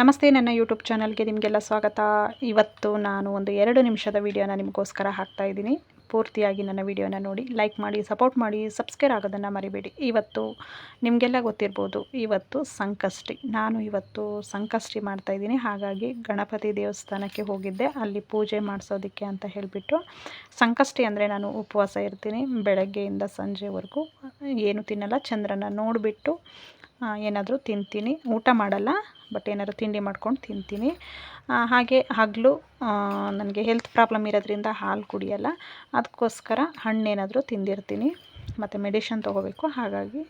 ನಮಸ್ತೆ, ನನ್ನ ಯೂಟ್ಯೂಬ್ ಚಾನಲ್ಗೆ ನಿಮಗೆಲ್ಲ ಸ್ವಾಗತ. ಇವತ್ತು ನಾನು ಒಂದು ಎರಡು ನಿಮಿಷದ ವೀಡಿಯೋನ ನಿಮಗೋಸ್ಕರ ಹಾಕ್ತಾ ಇದ್ದೀನಿ. ಪೂರ್ತಿಯಾಗಿ ನನ್ನ ವಿಡಿಯೋನ ನೋಡಿ, ಲೈಕ್ ಮಾಡಿ, ಸಪೋರ್ಟ್ ಮಾಡಿ, ಸಬ್ಸ್ಕ್ರೈಬ್ ಆಗೋದನ್ನು ಮರಿಬೇಡಿ. ಇವತ್ತು ನಿಮಗೆಲ್ಲ ಗೊತ್ತಿರ್ಬೋದು, ಇವತ್ತು ಸಂಕಷ್ಟಿ. ನಾನು ಇವತ್ತು ಸಂಕಷ್ಟಿ ಮಾಡ್ತಾ ಇದ್ದೀನಿ. ಹಾಗಾಗಿ ಗಣಪತಿ ದೇವಸ್ಥಾನಕ್ಕೆ ಹೋಗಿದ್ದೆ. ಅಲ್ಲಿ ಪೂಜೆ ಮಾಡಿಸೋದಕ್ಕೆ ಅಂತ ಹೇಳಿಬಿಟ್ಟು ಸಂಕಷ್ಟಿ ಅಂದರೆ ನಾನು ಉಪವಾಸ ಇರ್ತೀನಿ. ಬೆಳಗ್ಗೆಯಿಂದ ಸಂಜೆವರೆಗೂ. ಏನು ತಿನ್ನಲ್ಲ ಚಂದ್ರನ ನೋಡಿಬಿಟ್ಟು ಏನಾದರೂ ತಿಂತೀನಿ. ಊಟ ಮಾಡಲ್ಲ ಬಟ್ ಏನಾದರೂ ತಿಂಡಿ ಮಾಡ್ಕೊಂಡು ತಿಂತೀನಿ. ಹಾಗೆ ಹಗಲು ನನಗೆ ಹೆಲ್ತ್ ಪ್ರಾಬ್ಲಮ್ ಇರೋದ್ರಿಂದ ಹಾಲು ಕುಡಿಯಲ್ಲ. ಅದಕ್ಕೋಸ್ಕರ ಹಣ್ಣೇನಾದರೂ ತಿಂದಿರ್ತೀನಿ. ಮತ್ತು ಮೆಡಿಷನ್ ತೊಗೋಬೇಕು. ಹಾಗಾಗಿ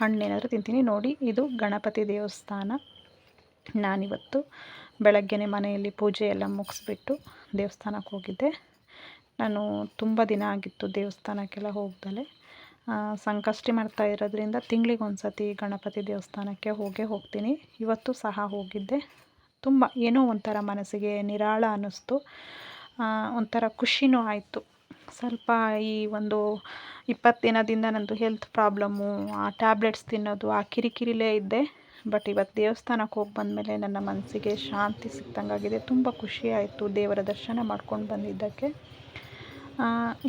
ಹಣ್ಣೇನಾದರೂ ತಿಂತೀನಿ. ನೋಡಿ, ಇದು ಗಣಪತಿ ದೇವಸ್ಥಾನ. ನಾನಿವತ್ತು ಬೆಳಗ್ಗೆನೇ ಮನೆಯಲ್ಲಿ ಪೂಜೆ ಎಲ್ಲ ಮುಗಿಸ್ಬಿಟ್ಟು ದೇವಸ್ಥಾನಕ್ಕೆ ಹೋಗಿದ್ದೆ. ನಾನು ತುಂಬ ದಿನ ಆಗಿತ್ತು ದೇವಸ್ಥಾನಕ್ಕೆಲ್ಲ ಹೋಗ್ದಲೆ. ಸಂಕಷ್ಟಿ ಮಾಡ್ತಾ ಇರೋದ್ರಿಂದ ತಿಂಗ್ಳಿಗೆ ಒಂದು ಸತಿ ಗಣಪತಿ ದೇವಸ್ಥಾನಕ್ಕೆ ಹೋಗೇ ಹೋಗ್ತೀನಿ. ಇವತ್ತು ಸಹ ಹೋಗಿದ್ದೆ. ತುಂಬ ಏನೋ ಒಂಥರ ಮನಸ್ಸಿಗೆ ನಿರಾಳ ಅನ್ನಿಸ್ತು. ಒಂಥರ ಖುಷಿನೂ ಆಯಿತು. ಸ್ವಲ್ಪ ಈ ಒಂದು ಇಪ್ಪತ್ತು ದಿನದಿಂದ ನನ್ನದು ಹೆಲ್ತ್ ಪ್ರಾಬ್ಲಮ್ಮು, ಆ ಟ್ಯಾಬ್ಲೆಟ್ಸ್ ತಿನ್ನೋದು, ಆ ಕಿರಿಕಿರಿಲೇ ಇದ್ದೆ. ಬಟ್ ಇವತ್ತು ದೇವಸ್ಥಾನಕ್ಕೆ ಹೋಗಿ ಬಂದಮೇಲೆ ನನ್ನ ಮನಸ್ಸಿಗೆ ಶಾಂತಿ ಸಿಕ್ತಂಗಾಗಿದೆ. ತುಂಬ ಖುಷಿ ಆಯಿತು ದೇವರ ದರ್ಶನ ಮಾಡ್ಕೊಂಡು ಬಂದಿದ್ದಕ್ಕೆ.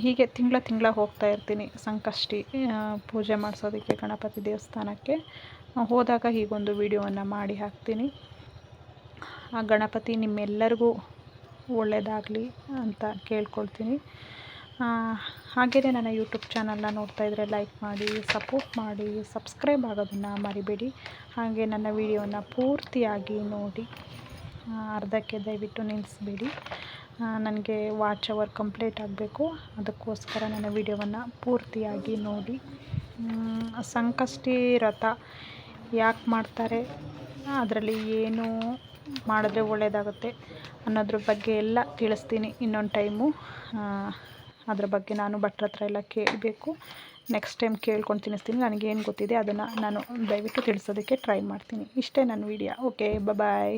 ಹೀಗೆ ತಿಂಗಳ ತಿಂಗಳ ಹೋಗ್ತಾ ಇರ್ತೀನಿ ಸಂಕಷ್ಟಿ ಪೂಜೆ ಮಾಡಿಸೋದಕ್ಕೆ ಗಣಪತಿ ದೇವಸ್ಥಾನಕ್ಕೆ. ಹೋದಾಗ ಹೀಗೊಂದು ವಿಡಿಯೋವನ್ನು ಮಾಡಿ ಹಾಕ್ತೀನಿ. ಆ, ಗಣಪತಿ ನಿಮ್ಮೆಲ್ಲರಿಗೂ ಒಳ್ಳೆಯದಾಗಲಿ ಅಂತ ಕೇಳ್ಕೊಳ್ತೀನಿ. ಹಾಗೆಯೇ ನನ್ನ ಯೂಟ್ಯೂಬ್ ಚಾನಲ್ನ ನೋಡ್ತಾ ಇದ್ದರೆ ಲೈಕ್ ಮಾಡಿ, ಸಪೋರ್ಟ್ ಮಾಡಿ, ಸಬ್ಸ್ಕ್ರೈಬ್ ಆಗೋದನ್ನು ಮರಿಬೇಡಿ. ಹಾಗೆ ನನ್ನ ವಿಡಿಯೋನ ಪೂರ್ತಿಯಾಗಿ ನೋಡಿ ಅರ್ಧಕ್ಕೆ ದಯವಿಟ್ಟು ನಿಲ್ಲಿಸ್ಬೇಡಿ. ನನಗೆ ವಾಚ್ ಅವರ್ ಕಂಪ್ಲೀಟ್ ಆಗಬೇಕು. ಅದಕ್ಕೋಸ್ಕರ ನನ್ನ ವಿಡಿಯೋವನ್ನು ಪೂರ್ತಿಯಾಗಿ ನೋಡಿ. ಸಂಕಷ್ಟಿ ವ್ರತ ಯಾಕೆ ಮಾಡ್ತಾರೆ? ಅದರಲ್ಲಿ ಏನು ಮಾಡಿದ್ರೆ ಒಳ್ಳೆಯದಾಗುತ್ತೆ ಅನ್ನೋದ್ರ ಬಗ್ಗೆ ಎಲ್ಲ ತಿಳಿಸ್ತೀನಿ ಇನ್ನೊಂದು ಟೈಮು. ಅದ್ರ ಬಗ್ಗೆ ನಾನು ಭಟ್ರ ಹತ್ರ ಎಲ್ಲ ಕೇಳಬೇಕು. ನೆಕ್ಸ್ಟ್ ಟೈಮ್ ಕೇಳ್ಕೊಂಡು ತಿನ್ನಿಸ್ತೀನಿ. ನನಗೇನು ಗೊತ್ತಿದೆ ಅದನ್ನು ನಾನು ದಯವಿಟ್ಟು ತಿಳಿಸೋದಕ್ಕೆ ಟ್ರೈ ಮಾಡ್ತೀನಿ. ಇಷ್ಟೇ ನನ್ನ ವಿಡಿಯೋ. Okay bye